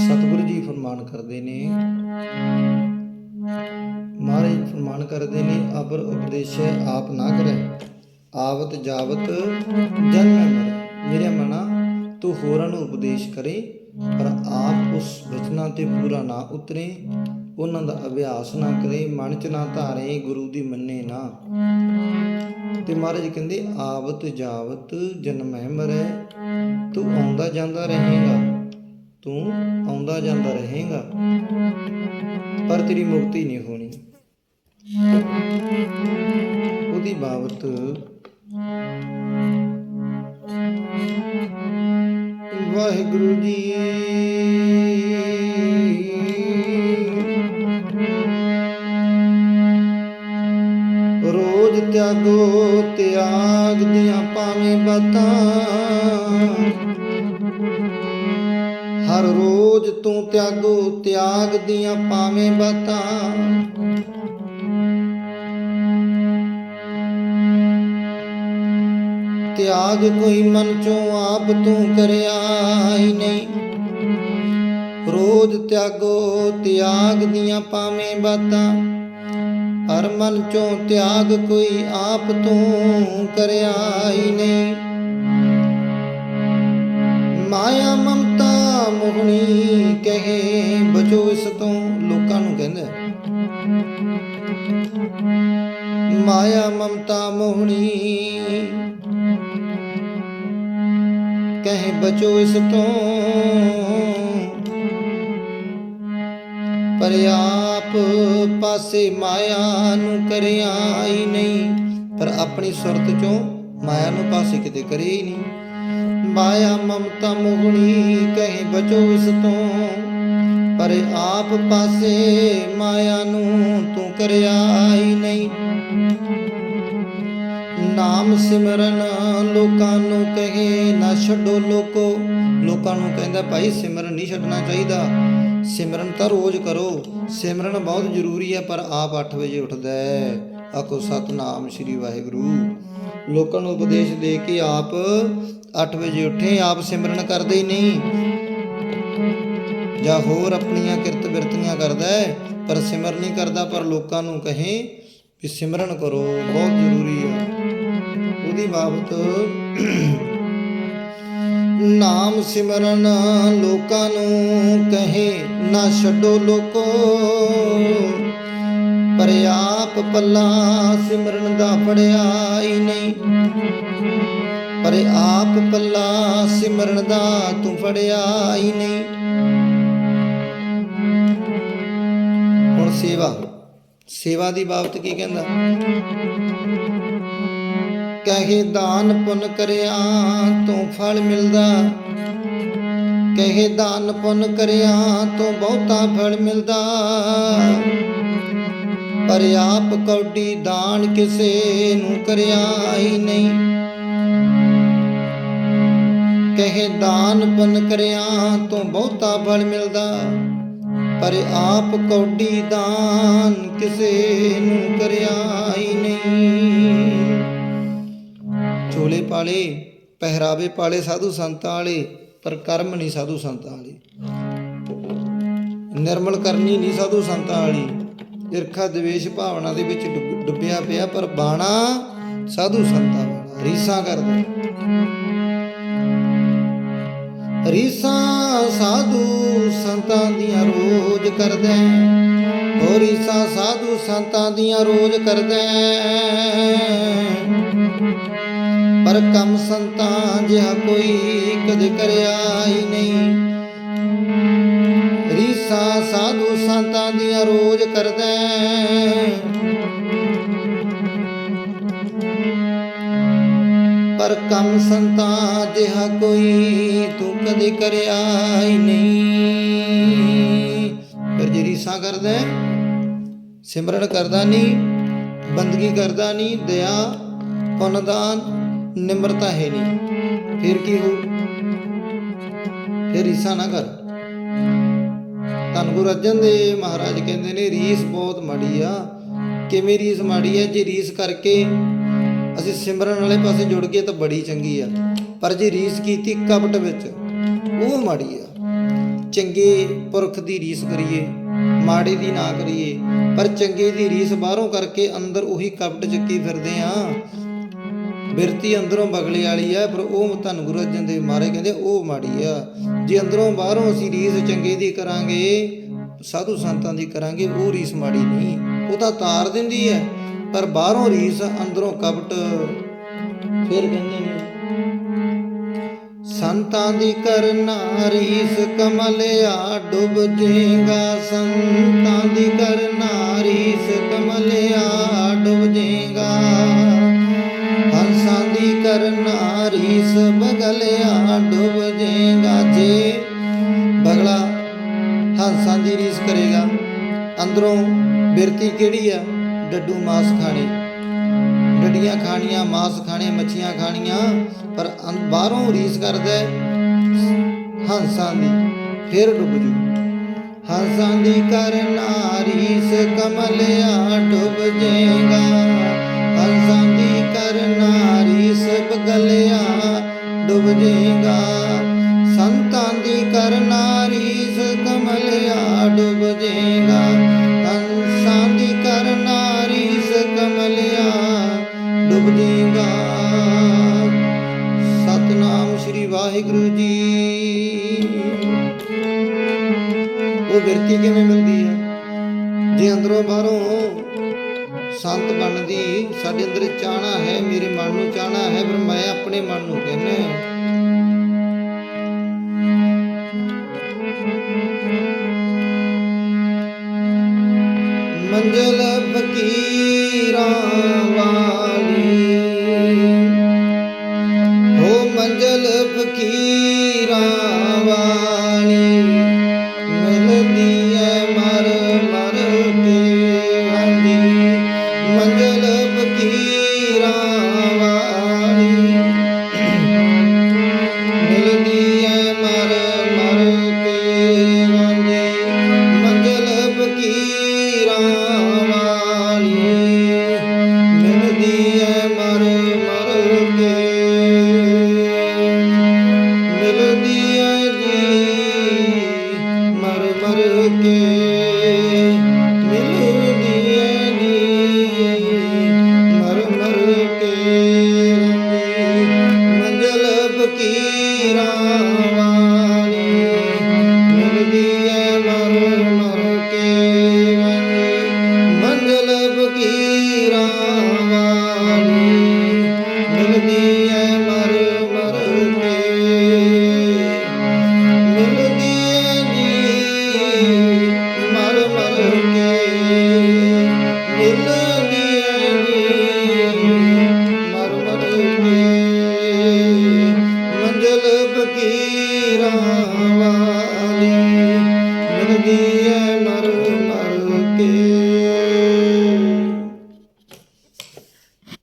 ਸਤਿਗੁਰੂ ਜੀ ਫਰਮਾਨ ਕਰਦੇ ਨੇ। ਮਹਾਰਾਜ ਫਰਮਾਨ ਕਰਦੇ ਨੇ, ਅਬਰ ਉਪਦੇਸ਼ੈ ਆਪ ਨਾ ਕਰੈ, ਆਵਤ ਜਾਵਤ ਜਨਮ ਨਾ ਤੂੰ ਹੋਰਾਂ ਨੂੰ ਉਪਦੇਸ਼ ਕਰੇ, ਪਰ ਆਪ ਉਸ ਬਚਨਾਂ ਤੇ ਪੂਰਾ ਨਾ ਉਤਰੇ। ਉਹਨਾਂ ਦਾ ਅਭਿਆਸ ਨਾ ਕਰੇ, ਮਨ ਚ ਨਾ ਧਾਰੇ, ਗੁਰੂ ਦੀ ਮੰਨੇ ਨਾ। ਤੇ ਮਹਾਰਾਜ ਕਹਿੰਦੇ, ਆਵਤ ਜਾਵਤ ਜਨਮੈ ਮਰੈ, ਤੂੰ ਆਉਂਦਾ ਜਾਂਦਾ ਰਹੇਗਾ, ਤੂੰ ਆਉਂਦਾ ਜਾਂਦਾ ਰਹੇਗਾ, ਪਰ ਤੇਰੀ ਮੁਕਤੀ ਨਹੀਂ ਹੋਣੀ। ਉਹਦੀ ਬਾਬਤ ਵਾਹਿਗੁਰੂ ਜੀ। ਰੋਜ਼ ਤਿਆਗੋ ਤਿਆਗ ਦੀਆਂ ਪਾਵੇਂ ਬਾਤਾਂ। ਹਰ ਰੋਜ਼ ਤੂੰ ਤਿਆਗੋ ਤਿਆਗ ਦੀਆਂ ਪਾਵੇਂ ਬਾਤਾਂ। ਤਿਆਗ ਕੋਈ ਮਨ ਚੋਂ ਆਪ ਤੂੰ ਕਰਿਆ ਹੀ ਨਹੀਂ। ਰੋਜ਼ ਤਿਆਗੋ, ਤਿਆਗ ਦੀਆਂ ਪਾਵੇਂ ਬਾਤਾਂ। ਹਰ ਮਨ ਚੋਂ ਤਿਆਗ ਕੋਈ ਆਪ ਤੂੰ ਕਰਿਆ ਹੀ ਨਹੀਂ। ਮਾਇਆ ਮਮਤਾ ਮੋਹਣੀ ਕਹੇ, ਬਚੋ ਇਸ ਤੋਂ, ਲੋਕਾਂ ਨੂੰ ਕਹਿੰਦਾ। ਮਾਇਆ ਮਮਤਾ ਮੋਹਣੀ ਕਹੇ ਬਚੋ ਇਸ ਤੋਂ। ਪਰ ਆਪ ਪਾਸੇ ਮਾਇਆ ਨੂੰ ਕਰਿਆ ਹੀ ਨਹੀਂ, ਪਰ ਆਪਣੀ ਸੁਰਤ ਚੋਂ ਮਾਇਆ ਨੂੰ ਪਾਸੇ ਕਿਤੇ ਕਰੇ ਹੀ ਨਹੀਂ। ਮਾਇਆ ਮਮਤਾ ਮੋਹਣੀ ਕਹੇ ਬਚੋ ਇਸ ਤੋਂ, ਪਰ ਆਪ ਪਾਸੇ ਮਾਇਆ ਨੂੰ ਤੂੰ ਕਰਿਆ ਹੀ ਨਹੀਂ। ਨਾਮ ਸਿਮਰਨ, ਲੋਕਾਂ ਨੂੰ ਕਹੇ ਨਾ ਛੱਡੋ ਲੋਕੋ। ਲੋਕਾਂ ਨੂੰ ਕਹਿੰਦਾ, ਭਾਈ, ਸਿਮਰਨ ਨਹੀਂ ਛੱਡਣਾ ਚਾਹੀਦਾ। ਸਿਮਰਨ ਤਾਂ ਰੋਜ਼ ਕਰੋ। ਸਿਮਰਨ ਬਹੁਤ ਜ਼ਰੂਰੀ ਹੈ, ਪਰ ਆਪ 8 ਵਜੇ ਉੱਠਦਾ ਹੈ। ਆਖੋ, ਸਤਨਾਮ ਸ੍ਰੀ ਵਾਹਿਗੁਰੂ। ਲੋਕਾਂ ਨੂੰ ਉਪਦੇਸ਼ ਦੇ ਕੇ ਆਪ 8 ਵਜੇ ਉੱਠੇ, ਆਪ ਸਿਮਰਨ ਕਰਦੇ ਹੀ ਨਹੀਂ। ਜਾਂ ਹੋਰ ਆਪਣੀਆਂ ਕਿਰਤ ਬਿਰਤੀਆਂ ਕਰਦਾ ਹੈ, ਪਰ ਸਿਮਰ ਨਹੀਂ ਕਰਦਾ, ਪਰ ਲੋਕਾਂ ਨੂੰ ਕਹੇ ਵੀ, ਸਿਮਰਨ ਕਰੋ। ਬਹੁਤ ਜ਼ਰੂਰੀ ਹੈ। ਉਹਦੀ ਬਾਬਤ ਨਾਮ ਸਿਮਰਨ ਲੋਕਾਂ ਨੂੰ ਕਹੇ, ਨਾ ਛੱਡੋ ਲੋਕੋ। ਪਰ ਆਪ ਪੱਲਾ ਸਿਮਰਨ ਦਾ ਫੜਿਆ ਹੀ ਨਹੀਂ। ਪਰ ਆਪ ਪੱਲਾ ਸਿਮਰਨ ਦਾ ਤੂੰ ਫੜਿਆ ਹੀ ਨਹੀਂ। ਹੁਣ ਸੇਵਾ। ਸੇਵਾ ਦੀ ਬਾਬਤ ਕੀ ਕਹਿੰਦਾ? ਕਹੇ ਦਾਨ ਪੁੰਨ ਕਰਿਆ, ਤੋਂ ਫਲ ਮਿਲਦਾ। ਕਹੇ ਦਾਨ ਪੁੰਨ ਕਰਿਆ, ਤੋਂ ਬਹੁਤਾ ਫਲ ਮਿਲਦਾ। ਪਰ ਆਪ ਕੌਡੀ ਦਾਨ ਕਿਸੇ ਨੂੰ ਕਰਿਆ ਹੀ ਨਹੀਂ। ਕਹੇ ਦਾਨ ਪੁੰਨ ਕਰਿਆ, ਤੋਂ ਬਹੁਤਾ ਫਲ ਮਿਲਦਾ। ਪਰ ਆਪ ਕੌਡੀ ਦਾਨ ਕਿਸੇ ਨੂੰ ਕਰਿਆ ਹੀ ਨਹੀਂ। ਝੋਲੇ ਪਹਿਰਾਵੇ ਪਾਲੇ ਸਾਧੂ ਸੰਤਾਂ ਵਾਲੇ, ਪਰ ਕਰਮ ਨਹੀਂ ਸਾਧੂ ਸੰਤਾਂ ਵਾਲੇ। ਨਿਰਮਲ ਕਰਨੀ ਨਹੀਂ ਸਾਧੂ ਸੰਤਾਂ ਵਾਲੀ। ਈਰਖਾ, ਦਵੇਸ਼, ਭਾਵਨਾ ਦੇ ਵਿੱਚ ਡੁੱਬਿਆ ਪਿਆ, ਪਰ ਬਾਣਾ ਸਾਧੂ ਸੰਤਾਂ ਵਾਲਾ। ਰੀਸਾਂ ਕਰਦਾ। ਰੀਸਾਂ ਸਾਧੂ ਸੰਤਾਂ ਦੀਆਂ ਰੋਜ਼ ਕਰਦਾ। ਹੋ ਰੀਸਾਂ ਸਾਧੂ ਸੰਤਾਂ ਦੀਆਂ ਰੋਜ਼ ਕਰਦਾ। ਪਰ ਕੰਮ ਸੰਤਾਂ ਜਿਹਾ ਕੋਈ ਕਦੇ ਕਰਿਆ ਹੀ ਨਹੀਂ। ਰੀਸਾ ਸਾਧੂ ਸੰਤਾਂ ਦੀਆਂ ਰੋਜ਼ ਕਰਦਾ ਪਰ ਕੰਮ ਸੰਤਾਂ ਜਿਹਾ ਕੋਈ ਤੂੰ ਕਦੇ ਕਰਿਆ ਹੀ ਨਹੀਂ। ਫਿਰ ਜੇ ਰੀਸਾ ਕਰਦਾ ਸਿਮਰਨ ਕਰਦਾ ਨਹੀਂ, ਬੰਦਗੀ ਕਰਦਾ ਨਹੀਂ, ਦਇਆ ਪੁੰਨਦਾਨ ਨਿਮਰਤਾ ਹੈ ਨਹੀਂ। ਫਿਰ ਕੀ ਹੋ ਫਿਰ ਰੀਸਾ ਨਾ ਕਰ। ਧੰਨ ਗੁਰੂ ਅਰਜਨ ਦੇਵ ਮਹਾਰਾਜ ਕਹਿੰਦੇ ਨੇ, ਰੀਸ ਬਹੁਤ ਮਾੜੀ ਆ। ਕਿਵੇਂ ਰੀਸ ਮਾੜੀ ਹੈ ਜੇ ਰੀਸ ਕਰਕੇ ਅਸੀਂ ਸਿਮਰਨ ਵਾਲੇ ਪਾਸੇ ਜੁੜ ਗਏ ਤਾਂ ਬੜੀ ਚੰਗੀ ਆ। ਪਰ ਜੇ ਰੀਸ ਕੀਤੀ ਕਪਟ ਵਿੱਚ, ਉਹ ਮਾੜੀ ਆ। ਚੰਗੇ ਪੁਰਖ ਦੀ ਰੀਸ ਕਰੀਏ, ਮਾੜੇ ਦੀ ਨਾ ਕਰੀਏ, ਪਰ ਚੰਗੇ ਦੀ ਰੀਸ ਬਾਹਰੋਂ ਕਰਕੇ ਅੰਦਰ ਉਹੀ ਕਪਟ ਚੱਕੀ ਫਿਰਦੇ ਆ। ਬਿਰਤੀ ਅੰਦਰੋਂ ਬਗਲੇ ਵਾਲੀ ਆ, ਪਰ ਉਹ ਧੰਨ ਗੁਰੂ ਅਰਜਨ ਦੇਵ ਮਾਰੇ ਕਹਿੰਦੇ, ਉਹ ਮਾੜੀ ਆ। ਜੇ ਅੰਦਰੋਂ ਬਾਹਰੋਂ ਅਸੀਂ ਰੀਸ ਚੰਗੇ ਦੀ ਕਰਾਂਗੇ, ਸਾਧੂ ਸੰਤਾਂ ਦੀ ਕਰਾਂਗੇ, ਉਹ ਰੀਸ ਮਾੜੀ ਨਹੀਂ। ਉਹ ਤਾਂ ਤਾਰ ਦਿੰਦੀ ਹੈ ਪਰ ਬਾਹਰੋਂ ਰੀਸ ਅੰਦਰੋਂ ਕਪਟ। ਫਿਰ ਕਹਿੰਦੇ ਨੇ, ਸੰਤਾਂ ਦੀ ਕਰਨਾ ਰੀਸ ਕਮਲਿਆ ਡੁੱਬ ਜੇਗਾ ਸੰਤਾਂ ਦੀ ਕਰਨਾ ਰੀਸ ਕਮਲਿਆ ਡੁੱਬ ਜੇਗਾ ਹੰਸਾਂ ਦੀ ਕਰਨਾ ਰੀਸ ਡੁੱਬ ਜੇਗਾ ਜੇ। ਬਗਲਾ, ਹੰਸਾਂ ਦੀ ਰੀਸ ਕਰੇਗਾ। ਅੰਦਰੋਂ ਬਿਰਤੀ ਕਿਹੜੀ ਆ? ਡੱਡੂ ਮਾਸ ਖਾਣੇ। ਡੱਡੀਆਂ ਖਾਣੀਆਂ, ਮਾਸ ਖਾਣੇ, ਮੱਛੀਆਂ ਖਾਣੀਆਂ, ਪਰ ਬਾਹਰੋਂ ਰੀਸ ਕਰਦਾ ਹੰਸਾਂ ਦੀ, ਫਿਰ ਡੁੱਬ ਜੂ। ਹੰਸਾਂ ਦੀ ਕਰਨਾ ਰੀਸ ਕਮਲਿਆ ਡੁੱਬ ਜੇਗਾ ਹੰਸਾਂ ਦੀ ਕਰਨਾ ਰੀਸ ਗਲਿਆ ਡੁੱਬ ਜੇਗਾ ਸੰਤਾਂ ਦੀ ਕਰਨਾ ਰੀਸ ਕਮਲਿਆ ਡੁੱਬ ਜੇਗਾ ਹੰਸਾਂ ਦੀ ਕਰਨਾ ਰੀਸ ਕਮਲਿਆ ਡੁੱਬ ਜੇਗਾ ਸਤਨਾਮ ਸ੍ਰੀ ਵਾਹਿਗੁਰੂ ਜੀ। ਉਹ ਬਿਰਤੀ ਕਿਵੇਂ ਮਿਲਦੀ ਹੈ? ਜੇ ਅੰਦਰੋਂ ਬਾਹਰੋਂ ਸੰਤ ਬਣਨ ਦੀ ਸਾਡੇ ਅੰਦਰ ਚਾਹਨਾ ਹੈ, ਮੇਰੇ ਮਨ ਨੂੰ ਚਾਹਨਾ ਹੈ, ਪਰ ਮੈਂ ਆਪਣੇ ਮਨ ਨੂੰ ਕਹਿੰਦਾ ਮੰਜ਼ਲ ਫਕੀਰਾਂ ਵਾਲੀ। ਹੋ ਮੰਜ਼ਲ ਫਕੀਰ ਫਕੀਰਾਂ ਵਾਲੀ